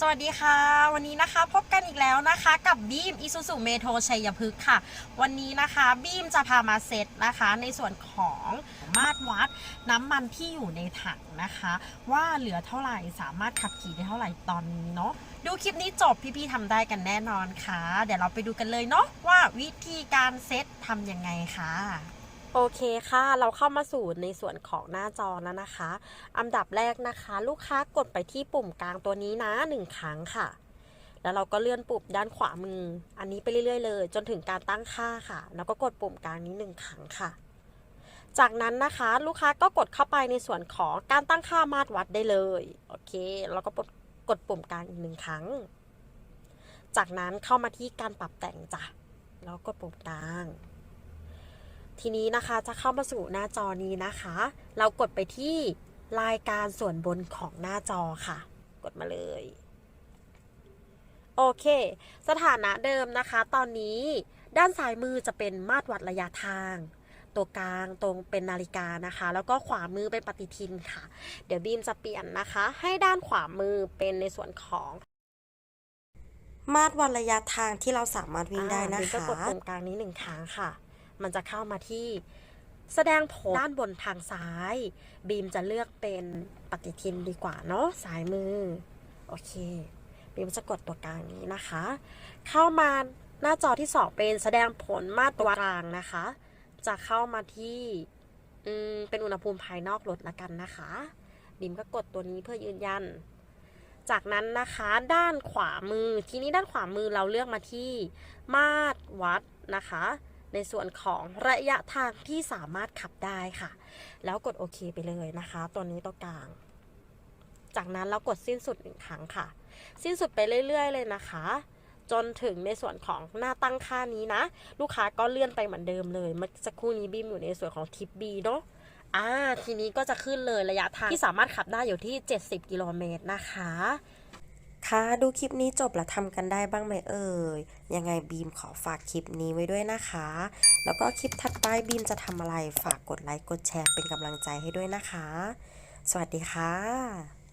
สวัสดีค่ะ วันนี้นะคะพบกันอีกแล้วนะคะ กับบีมอิซูซูเมโทรชัยพฤกษ์ค่ะ วันนี้นะคะบีมจะพามาเซตนะคะ ในส่วนของมาตรวัดน้ำมันที่อยู่ในถังนะคะ ว่าเหลือเท่าไหร่สามารถขับขี่ได้เท่าไหร่ตอนนี้เนาะดูคลิปนี้จบพี่ๆทำได้กันแน่นอนค่ะ เดี๋ยวเราไปดูกันเลยเนาะว่าวิธีการเซตทำยังไงค่ะ โอเคค่ะ เราเข้ามาสู่ในส่วนของหน้าจอแล้วนะคะ อันดับแรกนะคะ ลูกค้ากดไปที่ปุ่มกลางตัวนี้นะหนึ่งครั้งค่ะ แล้วเราก็เลื่อนปุ่มด้านขวามือ อันนี้ไปเรื่อยๆเลย จนถึงการตั้งค่าค่ะ แล้วก็กดปุ่มกลางนี้หนึ่งครั้งค่ะ จากนั้นนะคะลูกค้าก็กดเข้าไปในส่วนของการตั้งค่ามาตรวัดได้เลย โอเค แล้วก็กดกดปุ่มกลางอีกหนึ่งครั้ง จากนั้นเข้ามาที่การปรับแต่งจ้ะ แล้วกดปุ่มกลาง ทีนี้นะคะจะเข้ามาสู่หน้าจอนี้นะคะ เรากดไปที่รายการส่วนบนของหน้าจอค่ะ กดมาเลย โอเค สถานะเดิมนะคะ ตอนนี้ด้านซ้ายมือจะเป็นมาตรวัดระยะทาง ตัวกลางตรงเป็นนาฬิกานะคะ แล้วก็ขวามือเป็นปฏิทินค่ะ เดี๋ยวบีมจะเปลี่ยนนะคะ ให้ด้านขวามือเป็นในส่วนของ มาตรวัดระยะทางที่เราสามารถวิ่งได้นะอ่าบีมก็คะกดตรงกลางนี้หนึ่งครั้งค่ะ มันจะเข้ามาที่แสดงผลด้านบนทางซ้าย บีมจะเลือกเป็นปฏิทินดีกว่าเนาะซ้ายมือ โอเค บีมจะกดตัวกลางนี้นะคะ เข้ามาหน้าจอที่สองเป็นแสดงผลมาตรวกลางนะคะ จะเข้ามาที่เป็นอุณหภูมิภายนอกรถละกันนะคะ บีมก็กดตัวนี้เพื่อยืนยัน จากนั้นนะคะด้านขวามือ ทีนี้ด้านขวามือเราเลือกมาที่มาตรวัดนะคะ ในส่วนของระยะทางที่สามารถขับได้ค่ะ แล้วกดโอเคไปเลยนะคะ ตัวนี้ตัวกลาง จากนั้นเรากดสิ้นสุดหนึ่งครั้งค่ะ สิ้นสุดไปเรื่อย ๆ เลยนะคะจนถึงในส่วนของหน้าตั้งค่านี้นะ ลูกค้าก็เลื่อนไปเหมือนเดิมเลย เมื่อสักครู่นี้บีมอยู่ในส่วนของทิปบีเนาะอ่าทีนี้ก็จะขึ้นเลยระยะทางที่สามารถขับได้อยู่ที่ 70 กิโลเมตรนะคะ ค่ะดูคลิปนี้จบแล้วทำกันได้บ้างไหมเอ่ย ยังไงบีมขอฝากคลิปนี้ไว้ด้วยนะคะ แล้วก็คลิปถัดไปบีมจะทำอะไรฝากกดไลค์กดแชร์เป็นกำลังใจให้ด้วยนะคะ สวัสดีค่ะ